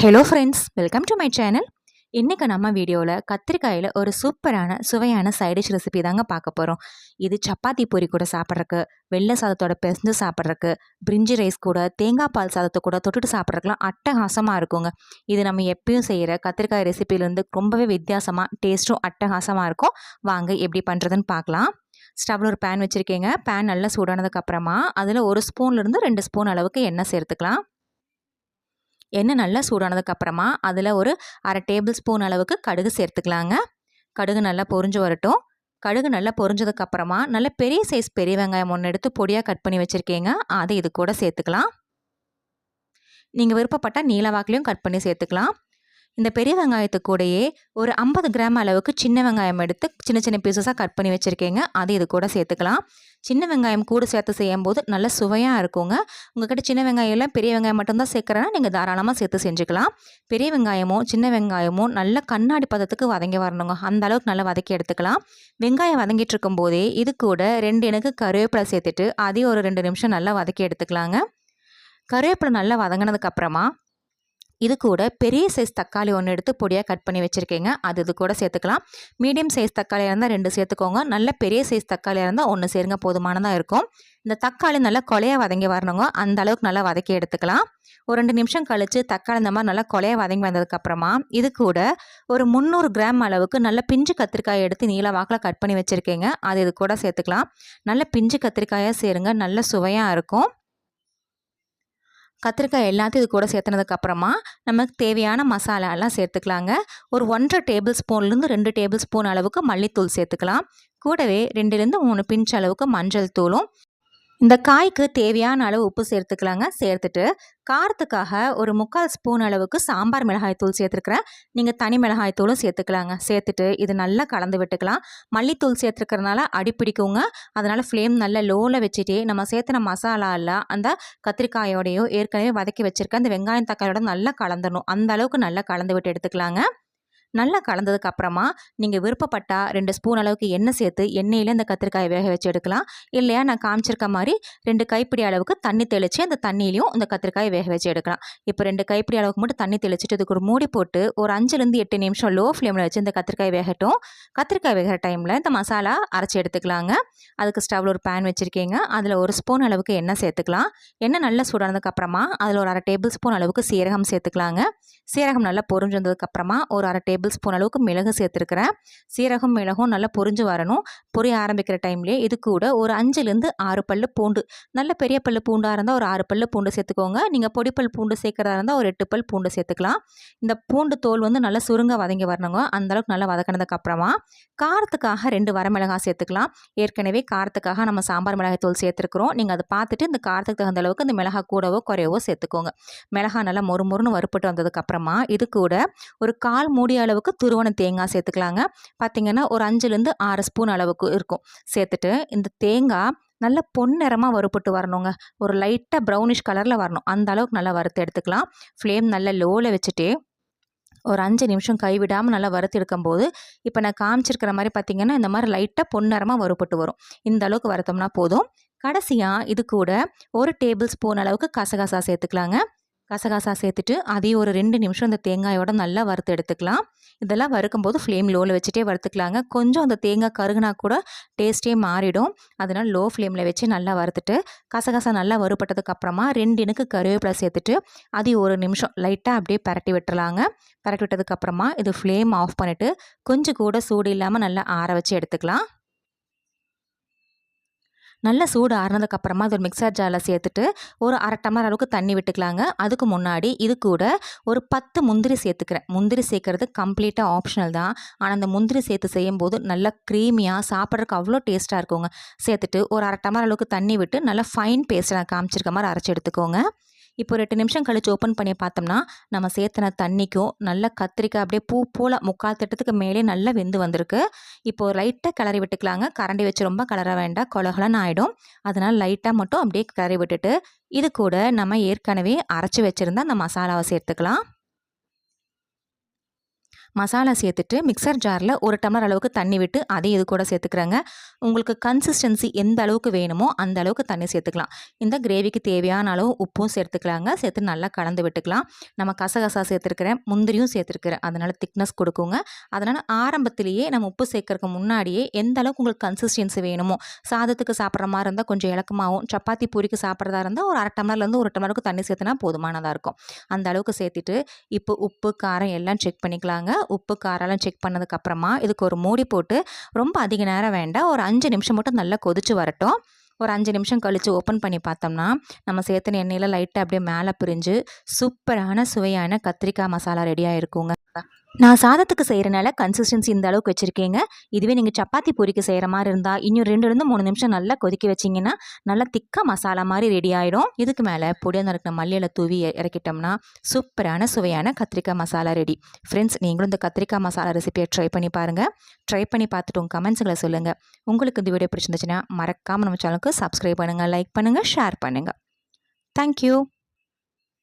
Hello friends welcome to my channel இன்றைக்கி நம்ம வீடியோவில் கத்திரிக்காயில் ஒரு சூப்பரான சுவையான சைடிஷ் ரெசிபி தாங்க பார்க்க போகிறோம் இது சப்பாத்தி பொரி கூட சாப்பிட்றக்கு வெள்ளை சாதத்தோட பெசஞ்சு சாப்பிட்றக்கு பிரிஞ்சி ரைஸ் கூட தேங்காய் பால் சாதத்தை கூட தொட்டுட்டு சாப்பிட்றக்குலாம் அட்டகாசமாக இருக்குங்க. இது நம்ம எப்பயும் செய்கிற கத்திரிக்காய் ரெசிபிலேருந்து ரொம்பவே வித்தியாசமாக டேஸ்ட்டும் அட்டகாசமாக இருக்கும். வாங்க எப்படி பண்ணுறதுன்னு பார்க்கலாம். ஸ்டவ்வில் ஒரு பேன் வச்சுருக்கீங்க. பேன் நல்லா சூடானதுக்கப்புறமா அதில் ஒரு ஸ்பூன்லேருந்து ரெண்டு ஸ்பூன் அளவுக்கு எண்ணெய் சேர்த்துக்கலாம். எண்ணெய் நல்லா சூடானதுக்கப்புறமா அதில் ஒரு அரை டேபிள் ஸ்பூன் அளவுக்கு கடுகு சேர்த்துக்கலாங்க. கடுகு நல்லா பொரிஞ்சு வரட்டும். கடுகு நல்லா பொரிஞ்சதுக்கப்புறமா நல்ல பெரிய சைஸ் பெரிய வெங்காயம் ஒன்று எடுத்து பொடியாக கட் பண்ணி வச்சுருக்கீங்க. அதை இது கூட சேர்த்துக்கலாம். நீங்கள் விருப்பப்பட்டால் நீல வாக்கிலையும் கட் பண்ணி சேர்த்துக்கலாம். இந்த பெரிய வெங்காயத்து கூடயே ஒரு ஐம்பது கிராம் அளவுக்கு சின்ன வெங்காயம் எடுத்து சின்ன சின்ன பீசஸாக கட் பண்ணி வச்சுருக்கீங்க. அது இது கூட சேர்த்துக்கலாம். சின்ன வெங்காயம் கூட சேர்த்து செய்யும் போது நல்ல சுவையாக இருக்குங்க. உங்கள்கிட்ட சின்ன வெங்காயம் இல்லை பெரிய வெங்காயம் மட்டும்தான் சேர்க்குறேன்னா நீங்கள் தாராளமாக சேர்த்து செஞ்சுக்கலாம். பெரிய வெங்காயமும் சின்ன வெங்காயமும் நல்ல கண்ணாடி பதத்துக்கு வதங்கி வரணுங்க. அந்த அளவுக்கு நல்லா வதக்கி எடுத்துக்கலாம். வெங்காயம் வதங்கிட்டு இருக்கும் போதே இது கூட ரெண்டு எனக்கு கருவேப்பிலை சேர்த்துட்டு அதையும் ஒரு ரெண்டு நிமிஷம் நல்லா வதக்கி எடுத்துக்கலாங்க. கருவேப்பிலை நல்லா வதங்கினதுக்கப்புறமா இது கூட பெரிய சைஸ் தக்காளி ஒன்று எடுத்து பொடியாக கட் பண்ணி வச்சுருக்கீங்க. அது இது கூட சேர்த்துக்கலாம். மீடியம் சைஸ் தக்காளியாக இருந்தால் ரெண்டு சேர்த்துக்கோங்க. நல்ல பெரிய சைஸ் தக்காளியாக இருந்தால் ஒன்று சேருங்க. போதுமானதாக இருக்கும். இந்த தக்காளி நல்லா கொலையாக வதங்கி வரணுங்க. அந்த அளவுக்கு நல்லா வதக்கி எடுத்துக்கலாம். ஒரு ரெண்டு நிமிஷம் கழித்து தக்காளி இந்த மாதிரி நல்லா கொலையாக வதங்கி வந்ததுக்கப்புறமா இது கூட ஒரு முந்நூறு கிராம் அளவுக்கு நல்ல பிஞ்சு கத்திரிக்காயை எடுத்து நீல வாக்கில் கட் பண்ணி வச்சுருக்கீங்க. அது இது கூட சேர்த்துக்கலாம். நல்ல பிஞ்சு கத்திரிக்காயாக சேருங்க. நல்ல சுவையாக இருக்கும். கத்திரிக்காய் எல்லாத்தையும் இது கூட சேர்த்துனதுக்கப்புறமா நமக்கு தேவையான மசாலாலாம் சேர்த்துக்கலாங்க. ஒரு ஒன்றரை டேபிள் ஸ்பூன்லேருந்து ரெண்டு டேபிள் ஸ்பூன் அளவுக்கு மல்லித்தூள் சேர்த்துக்கலாம். கூடவே ரெண்டுலேருந்து மூணு பிஞ்ச் அளவுக்கு மஞ்சள் தூளும் இந்த காய்க்கு தேவையான அளவு உப்பு சேர்த்துக்கலாங்க. சேர்த்துட்டு காரத்துக்காக ஒரு முக்கால் ஸ்பூன் அளவுக்கு சாம்பார் மிளகாய் தூள் சேர்த்துருக்குறேன். நீங்கள் தனி மிளகாய் தூளும் சேர்த்துக்கலாங்க. சேர்த்துட்டு இது நல்லா கலந்து விட்டுக்கலாம். மல்லித்தூள் சேர்த்துருக்கறனால அடிப்பிடிக்குங்க அதனால் ஃப்ளேம் நல்லா லோவில் வச்சுட்டே நம்ம சேர்த்துன மசாலாவில் அந்த கத்திரிக்காயோடையோ ஏற்கனவே வதக்கி வச்சுருக்க அந்த வெங்காயம் தக்காளியோட நல்லா கலந்துடணும். அந்த அளவுக்கு நல்லா கலந்து விட்டு எடுத்துக்கலாங்க. நல்லா கலந்ததுக்கு அப்புறமா நீங்கள் விருப்பப்பட்டால் ரெண்டு ஸ்பூன் அளவுக்கு எண்ணெய் சேர்த்து எண்ணெயில் அந்த கத்திரிக்காயை வேக வச்சு எடுக்கலாம். இல்லையா நான் காமிச்சிருக்க மாதிரி ரெண்டு கைப்பிடி அளவுக்கு தண்ணி தெளித்து அந்த தண்ணியிலையும் இந்த கத்திரிக்காயை வேக வச்சு எடுக்கலாம். இப்போ ரெண்டு கைப்பிடி அளவுக்கு மட்டும் தண்ணி தெளிச்சுட்டு இதுக்கு ஒரு மூடி போட்டு ஒரு அஞ்சுலேருந்து எட்டு நிமிஷம் லோ ஃப்ளேமில் வச்சு இந்த கத்திரிக்காய் வேகட்டும். கத்திரிக்காய் வேகிற டைமில் இந்த மசாலா அரைச்சி எடுத்துக்கலாங்க. அதுக்கு ஸ்டவ்வில் ஒரு பேன் வச்சுருக்கீங்க. அதில் ஒரு ஸ்பூன் அளவுக்கு எண்ணெய் சேர்த்துக்கலாம். எண்ணெய் நல்லா சூடானதுக்கப்புறமா அதில் ஒரு அரை டேபிள் ஸ்பூன் அளவுக்கு சீரகம் சேர்த்துக்கலாங்க. சீரகம் நல்லா பொறிஞ்சதுக்கப்புறமா ஒரு அரை டேபிள் ஸ்பூன் அளவுக்கு மிளகு சேர்த்துருக்குறேன். சீரகம் மிளகும் நல்லா பொரிஞ்சு வரணும். பொரிய ஆரம்பிக்கிற டைம்லேயே இது கூட ஒரு அஞ்சுலேருந்து ஆறு பல் பூண்டு. நல்ல பெரிய பல் பூண்டாக இருந்தால் ஒரு ஆறு பல் பூண்டு சேர்த்துக்கோங்க. நீங்கள் பொடிப்பல் பூண்டு சேர்க்குறதா இருந்தால் ஒரு எட்டு பல் பூண்டு சேர்த்துக்கலாம். இந்த பூண்டு தோல் வந்து நல்லா சுருங்க வதங்கி வரணுங்க. அந்தளவுக்கு நல்லா வதக்கினதுக்கப்புறமா காரத்துக்காக ரெண்டு வரமிளகாய் சேர்த்துக்கலாம். ஏற்கனவே காரத்துக்காக நம்ம சாம்பார் மிளகாய் தூள் சேர்த்துருக்குறோம். நீங்கள் அதை பார்த்துட்டு இந்த காரத்துக்கு தகுந்த அளவுக்கு இந்த மிளகாய் கூடவோ குறையவோ சேர்த்துக்கோங்க. மிளகாய் நல்லா மொறு மொறுன்னு வறுப்பட்டு வந்ததுக்கப்புறமா இது கூட ஒரு கால் மூடிய அளவுக்கு துருவன தேங்காய் சேர்த்துக்கலாங்க. பார்த்திங்கன்னா ஒரு அஞ்சுலேருந்து ஆறு ஸ்பூன் அளவுக்கு இருக்கும். சேர்த்துட்டு இந்த தேங்காய் நல்ல பொன்னிறமாக வறுப்பட்டு வரணுங்க. ஒரு லைட்டாக ப்ரௌனிஷ் கலரில் வரணும். அந்த அளவுக்கு நல்லா வறுத்து எடுத்துக்கலாம். ஃப்ளேம் நல்லா லோவில் வச்சுட்டு ஒரு அஞ்சு நிமிஷம் கைவிடாமல் நல்லா வறுத்து எடுக்கும்போது இப்போ நான் காமிச்சிருக்கிற மாதிரி பார்த்திங்கன்னா இந்த மாதிரி லைட்டாக பொன்னரமாக வறுப்பட்டு வரும். இந்த அளவுக்கு வறுத்தோம்னா போதும். கடைசியாக இது கூட ஒரு டேபிள் ஸ்பூன் அளவுக்கு கசகசா சேர்த்துக்கலாங்க. கசகசா சேர்த்துட்டு அதையும் ஒரு ரெண்டு நிமிஷம் அந்த தேங்காயோட நல்லா வறுத்து எடுத்துக்கலாம். இதெல்லாம் வறுக்கும்போது ஃப்ளேம் லோவில் வச்சுட்டே வறுத்துக்கலாங்க. கொஞ்சம் அந்த தேங்காய் கருகுனா கூட டேஸ்ட்டே மாறிடும். அதனால் லோ ஃப்ளேமில் வச்சு நல்லா வறுத்துட்டு கசகசா நல்லா வறுபட்டதுக்கப்புறமா ரெண்டு இனுக்கு கருவேப்பிலை சேர்த்துட்டு அதையும் ஒரு நிமிஷம் லைட்டாக அப்படியே பரட்டி விட்டுறலாங்க. பரட்டி விட்டதுக்கப்புறமா இது ஃப்ளேம் ஆஃப் பண்ணிவிட்டு கொஞ்சம் கூட சூடு இல்லாமல் நல்லா ஆற வச்சு எடுத்துக்கலாம். நல்ல சூடு ஆறுனதுக்கப்புறமா அது ஒரு மிக்சர் ஜாரில் சேர்த்துட்டு ஒரு அரை டம்ளர் அளவுக்கு தண்ணி விட்டுக்கலாங்க. அதுக்கு முன்னாடி இது கூட ஒரு பத்து முந்திரி சேர்த்துக்கிறேன். முந்திரி சேர்க்குறது கம்ப்ளீட்டாக ஆப்ஷனல் தான். ஆனால் அந்த முந்திரி சேர்த்து செய்யும்போது நல்லா க்ரீமியாக சாப்பிட்றதுக்கு அவ்வளோ டேஸ்ட்டாக இருக்குங்க. சேர்த்துட்டு ஒரு அரை டம்ளர் அளவுக்கு தண்ணி விட்டு நல்லா ஃபைன் பேஸ்ட் நான் காமிச்சிருக்க மாதிரி அரைச்சி எடுத்துக்கோங்க. இப்போ ஒரு எட்டு நிமிஷம் கழிச்சு ஓப்பன் பண்ணி பார்த்தோம்னா நம்ம சேர்த்துன தண்ணிக்கும் நல்ல கத்திரிக்காய் அப்படியே பூ போல் முக்கால் திட்டத்துக்கு மேலே நல்லா வெந்து வந்திருக்கு. இப்போ லைட்டாக கிளறி விட்டுக்கலாங்க. கரண்டி வச்சு ரொம்ப கலர வேண்டாம். கொலகலன்னு ஆகிடும் அதனால் லைட்டாக மட்டும் அப்படியே கிளறி விட்டுட்டு இது கூட நம்ம ஏற்கனவே அரைச்சி வச்சுருந்தா அந்த மசாலாவை சேர்த்துக்கலாம். மசாலா சேர்த்துட்டு மிக்சர் ஜாரில் ஒரு டம்ளர் அளவுக்கு தண்ணி விட்டு அதையும் இது கூட சேர்த்துக்கிறேங்க. உங்களுக்கு கன்சிஸ்டன்சி எந்த அளவுக்கு வேணுமோ அந்த அளவுக்கு தண்ணி சேர்த்துக்கலாம். இந்த கிரேவிக்கு தேவையான அளவு உப்பும் சேர்த்துக்கலாங்க. சேர்த்து நல்லா கலந்து விட்டுக்கலாம். நம்ம கசகசா சேர்த்துருக்கிறேன் முந்திரியும் சேர்த்துருக்கிறேன் அதனால் திக்னஸ் கொடுக்குங்க. அதனால் ஆரம்பத்திலேயே நம்ம உப்பு சேர்க்கறதுக்கு முன்னாடியே எந்த அளவுக்கு உங்களுக்கு கன்சிஸ்டன்சி வேணுமோ சாதத்துக்கு சாப்பிட்ற மாதிரி இருந்தால் கொஞ்சம் இலக்கமாகவும் சப்பாத்தி பூரிக்கு சாப்பிட்றதா இருந்தால் ஒரு அரை டம்ளர்லேருந்து ஒரு டம்ளருக்கு தண்ணி சேர்த்துனா போதுமானதாக இருக்கும். அந்த அளவுக்கு சேர்த்துட்டு இப்போ உப்பு காரம் எல்லாம் செக் பண்ணிக்கலாங்க. உப்பு காரெல்லாம் செக் பண்ணதுக்கப்புறமா இதுக்கு ஒரு மூடி போட்டு ரொம்ப அதிக நேரம் வேண்டாம். ஒரு அஞ்சு நிமிஷம் மட்டும் நல்லா கொதிச்சு வரட்டும். ஒரு அஞ்சு நிமிஷம் கழித்து ஓப்பன் பண்ணி பார்த்தோம்னா நம்ம சேர்த்துன எண்ணெயில் லைட்டாக அப்படியே மேலே பிரிஞ்சு சூப்பரான சுவையான கத்திரிக்காய் மசாலா ரெடியாக இருக்குங்க. நான் சாதத்துக்கு செய்கிறனால கன்சிஸ்டன்சி இந்த அளவுக்கு வச்சுருக்கீங்க. இதுவே நீங்கள் சப்பாத்தி பொரிக்கு செய்கிற மாதிரி இருந்தால் இன்னும் ரெண்டுலேருந்து மூணு நிமிஷம் நல்லா கொதிக்க வச்சிங்கன்னா நல்லா திக்காக மசாலா மாதிரி ரெடி ஆகிடும் இதுக்கு மேலே பொடியாக நறுக்கின மல்லியில் தூவி இறக்கிட்டோம்னா சூப்பரான சுவையான கத்திரிக்காய் மசாலா ரெடி ஃப்ரெண்ட்ஸ் நீங்களும் இந்த கத்திரிக்காய் மசாலா ரெசிபியை ட்ரை பண்ணி பாருங்கள் ட்ரை பண்ணி பார்த்துட்டு உங்கள் கமெண்ட்ஸுங்களை சொல்லுங்கள் உங்களுக்கு இந்த வீடியோ பிடிச்சிருந்துச்சுன்னா மறக்காமல் நம்ம சேனலுக்கு சப்ஸ்கிரைப் பண்ணுங்கள் லைக் பண்ணுங்கள் ஷேர் பண்ணுங்கள் தேங்க்யூ